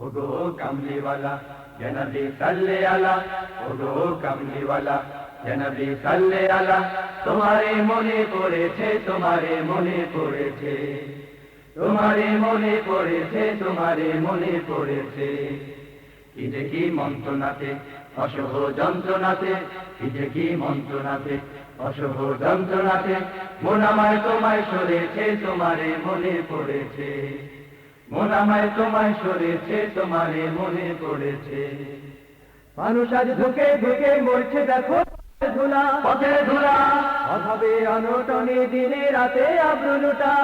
ওগো কামলিওয়ালা, জনবি সাল্লে আলা ওগো কামলিওয়ালা, জনবি সাল্লে আলা তোমারে মনে পড়েছে, তোমারে মনে পড়েছে। তোমারে মনে পড়েছে, তোমারে মনে পড়েছে। যে কি মন্ত্রণাতে অসহ যন্ত্রণাতে যে কি মন্ত্রণাতে অসহ যন্ত্রণাতে, মন তোমায় সরেছে, তোমারে মনে পড়েছে। মন আমায় তোমায় সরেছে তোমারে মনে পড়েছে। মানুষ আজ ধুকে ধুকে মরছে দেখো ধুলা। পথে ধুলা। অভাবে অনটনে দিনে রাতে আব্রুলুটা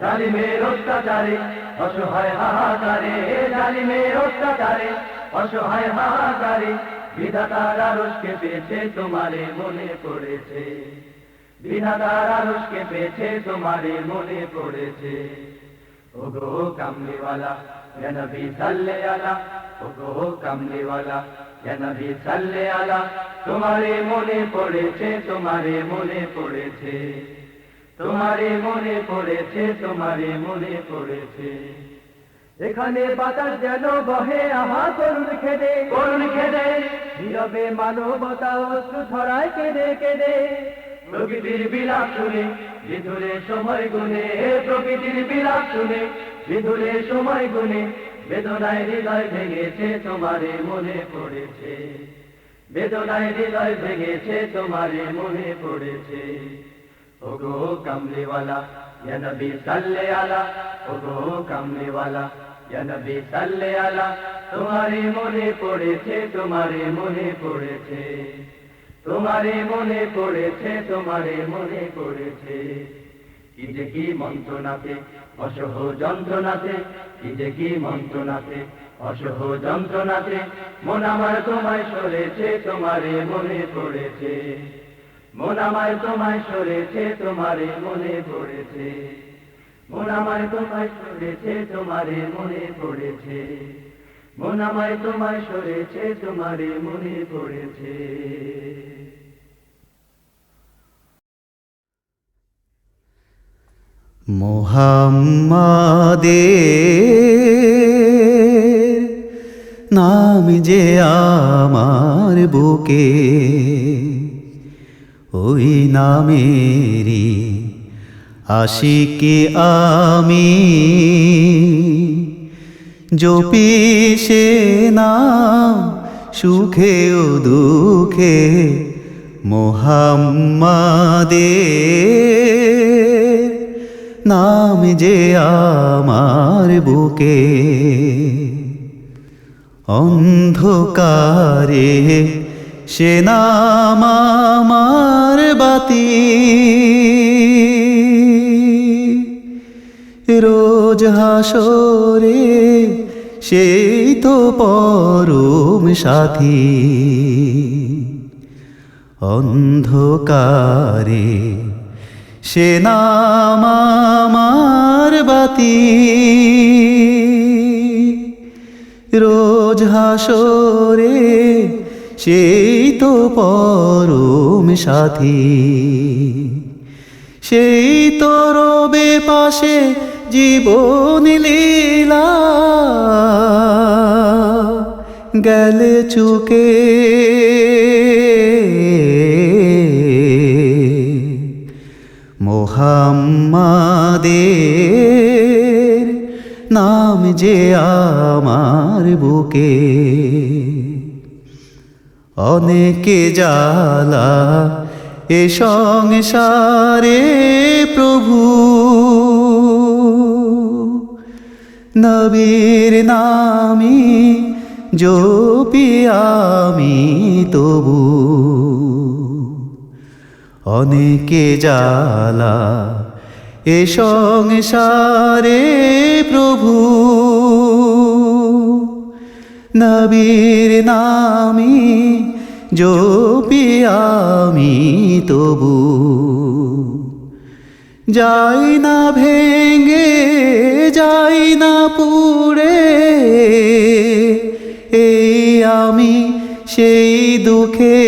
জালিমের অত্যাচারে অসহায় হাহাকারে জালিমের অত্যাচারে অসহায় হাহাকারে বিধাতার আরসকে পেয়েছে তোমারে মনে পড়েছে। বিধাতার আরসকে পেয়েছে তোমারে মনে পড়েছে। ওগো কামলিওয়ালা নবী সাল্লে আলা ওগো কামলিওয়ালা নবী সাল্লে আলা তোমারে মনে পড়েছে তোমারে মনে পড়েছে তোমারে মনে পড়েছে তোমারে মনে পড়েছে এখানে বাতাস যেন বহে আহা করুন খেদে। করুন খেদে। নীরবে মানবতা অশ্রু ধরায় কেঁদে কেঁদে। প্রকৃতির বিলাপ শুনে বিধুরে সময় গুনে প্রকৃতির বিলাপ শুনে বিধুরে সময় গুনে, বেদনায় হৃদয় ভেঙেছে তোমারে মনে পড়েছে। বেদনায় হৃদয় ভেঙেছে তোমারে মনে পড়েছে। ওগো কামলিওয়ালা, ইয়া সাল্লে আলা, ওগো কামলিওয়ালা সাল্লে আলা, তোমারে মনে পড়েছে, তোমারে মনে পড়েছে। তোমারে মনে পড়েছে, তোমারে মনে পড়েছে। কি যে কি মন্ত্রণাতে, অসহ যন্ত্রণাতে, কি যে কি মন্ত্রণাতে, অসহ যন্ত্রণাতে, মন আমার তোমায় সরেছে, তোমারে মনে পড়েছে। মন আমায় তোমায় সরেছে, তোমারে মনে পড়েছে। মন আমায় তোমায় সরেছে, তোমারে মনে পড়েছে। মন তোমায় সরেছে মনে পড়েছে। মোহাম্মদের নাম যে আমার বুকে ওই নামেরই আশিকে আমি জপি সে নাম, সুখে ও দুঃখে মোহাম্মদের নাম যে আমার বুকে। অন্ধকারে সে নাম আমার বাতি। রোজ হাসরে, সেই তো পরম সাথী। অন্ধকারে সে নাম আমার বাতি। রোজ হাসরে, সেই তো পরম সাথী। সেই তো রবে পাশে জীবন লীলা গেলে চুকে। মোহাম্মদের নাম যে আমার বুকে। অনেকে জালা এ সংসারে প্রভু নবীর নামি জপি আমি তবু। অনেকে জালা এ সংসারে প্রভু। নবীর নামি জপি আমি তবু। যাই না ভেঙে যাই আমি সেই দুঃখে।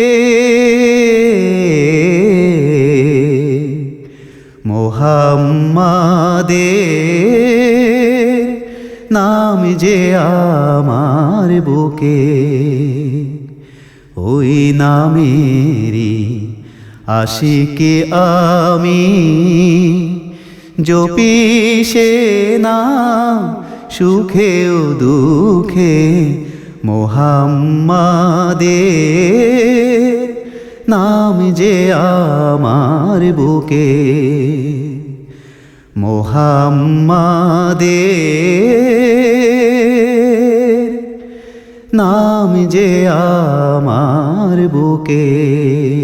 মোহাম্মদের নাম যে আমার বুকে, ওই নামেরই আশিকে আমি জপি সে নাম সুখে ও দুঃখে। মোহাম্মাদে নাম যে আমার বুকে। মোহাম্মাদে নাম যে আমার বুকে।